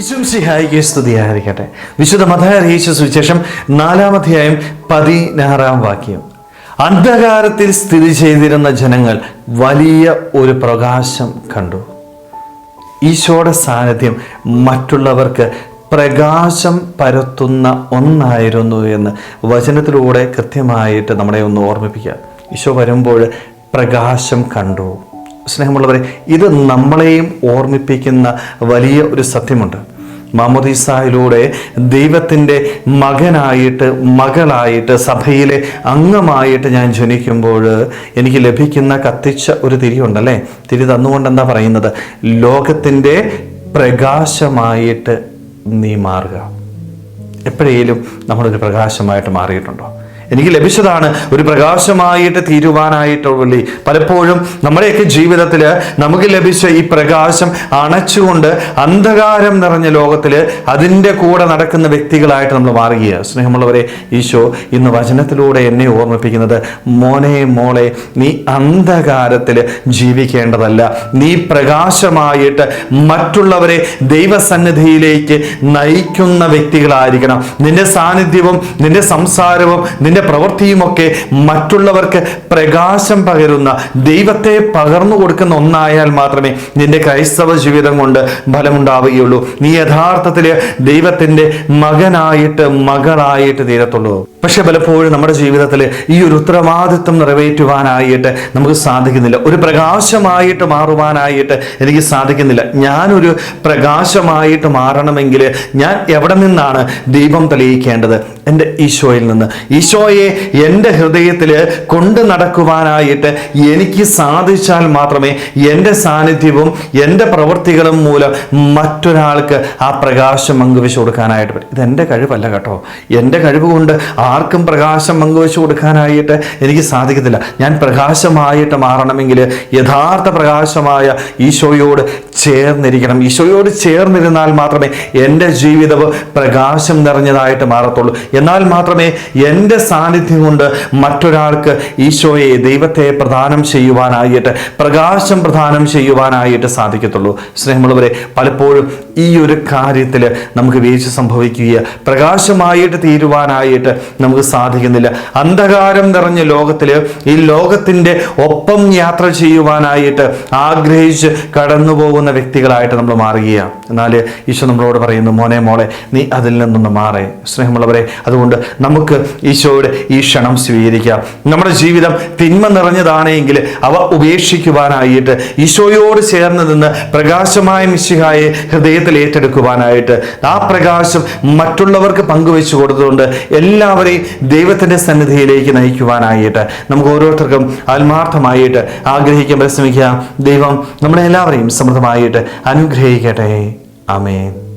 വിശംസിഹായിക്ക് സ്തുതിയായിരിക്കട്ടെ. വിശുദ്ധ അറിയിച്ച സുവിശേഷം നാലാമധ്യായം പതിനാറാം വാക്യം. അന്ധകാരത്തിൽ സ്ഥിതി ചെയ്തിരുന്ന ജനങ്ങൾ വലിയ ഒരു പ്രകാശം കണ്ടു. ഈശോയുടെ സാന്നിധ്യം മറ്റുള്ളവർക്ക് പ്രകാശം പരത്തുന്ന ഒന്നായിരുന്നു എന്ന് വചനത്തിലൂടെ കൃത്യമായിട്ട് നമ്മളെ ഒന്ന് ഓർമ്മിപ്പിക്കുക ഈശോ വരുമ്പോൾ പ്രകാശം കണ്ടു. സ്നേഹമുള്ളവരെ ഇത് നമ്മളെയും ഓർമ്മിപ്പിക്കുന്ന വലിയ ഒരു സത്യമുണ്ട്. മാമോദീസായിലൂടെ ദൈവത്തിന്റെ മകനായിട്ട് മകളായിട്ട് സഭയിലെ അംഗമായിട്ട് ഞാൻ ജനിക്കുമ്പോൾ എനിക്ക് ലഭിക്കുന്ന കത്തിച്ച ഒരു തിരിയുണ്ടല്ലേ? തിരി തന്നുകൊണ്ട് എന്താ പറയുന്നത്? ലോകത്തിന്റെ പ്രകാശമായിട്ട് നീ മാറുക. എപ്പോഴേലും നമ്മളൊരു പ്രകാശമായിട്ട് മാറിയിട്ടുണ്ടോ? എനിക്ക് ലഭിച്ചതാണ് ഒരു പ്രകാശമായിട്ട് തീരുവാനായിട്ടുള്ളി പലപ്പോഴും നമ്മുടെയൊക്കെ ജീവിതത്തിൽ നമുക്ക് ലഭിച്ച ഈ പ്രകാശം അണച്ചുകൊണ്ട് അന്ധകാരം നിറഞ്ഞ ലോകത്തിൽ അതിന്റെ കൂടെ നടക്കുന്ന വ്യക്തികളായിട്ട് നമ്മൾ മാറുകയാണ്. സ്നേഹമുള്ളവരെ ഈശോ ഇന്ന് വചനത്തിലൂടെ എന്നെ ഓർമ്മിപ്പിക്കുന്നത് മോനെ മോളെ നീ അന്ധകാരത്തിൽ ജീവിക്കേണ്ടതല്ല. നീ പ്രകാശമായിട്ട് മറ്റുള്ളവരെ ദൈവസന്നിധിയിലേക്ക് നയിക്കുന്ന വ്യക്തികളായിരിക്കണം. നിന്റെ സാന്നിധ്യവും നിന്റെ സംസാരവും നിന്റെ പ്രവൃത്തിയുമൊക്കെ മറ്റുള്ളവർക്ക് പ്രകാശം പകരുന്ന ദൈവത്തെ പകർന്നു കൊടുക്കുന്ന ഒന്നായാൽ മാത്രമേ നിന്റെ ക്രൈസ്തവ ജീവിതം കൊണ്ട് ഫലമുണ്ടാവുകയുള്ളൂ. നീ യഥാർത്ഥത്തിൽ ദൈവത്തിന്റെ മകനായിട്ട് മകളായിട്ട് തീരത്തുള്ളൂ. പക്ഷെ പലപ്പോഴും നമ്മുടെ ജീവിതത്തിൽ ഈ ഒരു ഉത്തരവാദിത്വം നിറവേറ്റുവാനായിട്ട് നമുക്ക് സാധിക്കുന്നില്ല. ഒരു പ്രകാശമായിട്ട് മാറുവാനായിട്ട് എനിക്ക് സാധിക്കുന്നില്ല. ഞാനൊരു പ്രകാശമായിട്ട് മാറണമെങ്കിൽ ഞാൻ എവിടെ നിന്നാണ് ദീപം തെളിയിക്കേണ്ടത്? എന്റെ ഈശോയിൽ നിന്ന്. ഈശോയെ എന്റെ ഹൃദയത്തിൽ കൊണ്ടു നടക്കുവാനായിട്ട് എനിക്ക് സാധിച്ചാൽ മാത്രമേ എന്റെ സാന്നിധ്യവും എന്റെ പ്രവൃത്തികളും മൂലം മറ്റൊരാൾക്ക് ആ പ്രകാശം പങ്കുവെച്ച് കൊടുക്കാനായിട്ട് പറ്റും. ഇതെന്റെ കഴിവല്ല കേട്ടോ. എന്റെ കഴിവ് കൊണ്ട് ആർക്കും പ്രകാശം പങ്കുവെച്ച് കൊടുക്കാനായിട്ട് എനിക്ക് സാധിക്കത്തില്ല. ഞാൻ പ്രകാശമായിട്ട് മാറണമെങ്കിൽ യഥാർത്ഥ പ്രകാശമായ ഈശോയോട് ചേർന്നിരിക്കണം. ഈശോയോട് ചേർന്നിരുന്നാൽ മാത്രമേ എന്റെ ജീവിതവും പ്രകാശം നിറഞ്ഞതായിട്ട് മാറത്തുള്ളൂ. എന്നാൽ മാത്രമേ എന്റെ സാന്നിധ്യം കൊണ്ട് മറ്റൊരാൾക്ക് ഈശോയെ ദൈവത്തെ പ്രദാനം ചെയ്യുവാനായിട്ട് പ്രകാശം പ്രദാനം ചെയ്യുവാനായിട്ട് സാധിക്കത്തുള്ളൂ. സ്നേഹമുള്ളവരെ പലപ്പോഴും ഈ ഒരു കാര്യത്തിൽ നമുക്ക് വീഴ്ച സംഭവിക്കുക പ്രകാശമായിട്ട് തീരുവാനായിട്ട് നമുക്ക് സാധിക്കുന്നില്ല. അന്ധകാരം നിറഞ്ഞ ലോകത്തിൽ ഈ ലോകത്തിന്റെ ഒപ്പം യാത്ര ചെയ്യുവാനായിട്ട് ആഗ്രഹിച്ച് കടന്നു പോകുന്ന വ്യക്തികളായിട്ട് നമ്മൾ മാറുകയാണ് എന്നാൽ ഈശോ നമ്മളോട് പറയുന്നു മോനെ മോളെ നീ അതിൽ നിന്നൊന്ന് മാറേ. സ്നേഹമുള്ളവരെ അതുകൊണ്ട് നമുക്ക് ഈശോയുടെ ഈ ക്ഷണം സ്വീകരിക്കാം. നമ്മുടെ ജീവിതം തിന്മ നിറഞ്ഞതാണെങ്കിൽ അവ ഉപേക്ഷിക്കുവാനായിട്ട് ഈശോയോട് ചേർന്ന് നിന്ന് പ്രകാശമായ മിശിഹായെ ഹൃദയത്തിൽ ഏറ്റെടുക്കുവാനായിട്ട് ആ പ്രകാശം മറ്റുള്ളവർക്ക് പങ്കുവെച്ചു കൊടുത്തുകൊണ്ട് എല്ലാവരെയും ദൈവത്തിന്റെ സന്നിധിയിലേക്ക് നയിക്കുവാനായിട്ട് നമുക്ക് ഓരോരുത്തർക്കും ആത്മാർത്ഥമായിട്ട് ആഗ്രഹിക്കാൻ പരിശ്രമിക്കുക ദൈവം നമ്മളെ എല്ലാവരെയും സമൃദ്ധമായിട്ട് അനുഗ്രഹിക്കട്ടെ. ആമേൻ.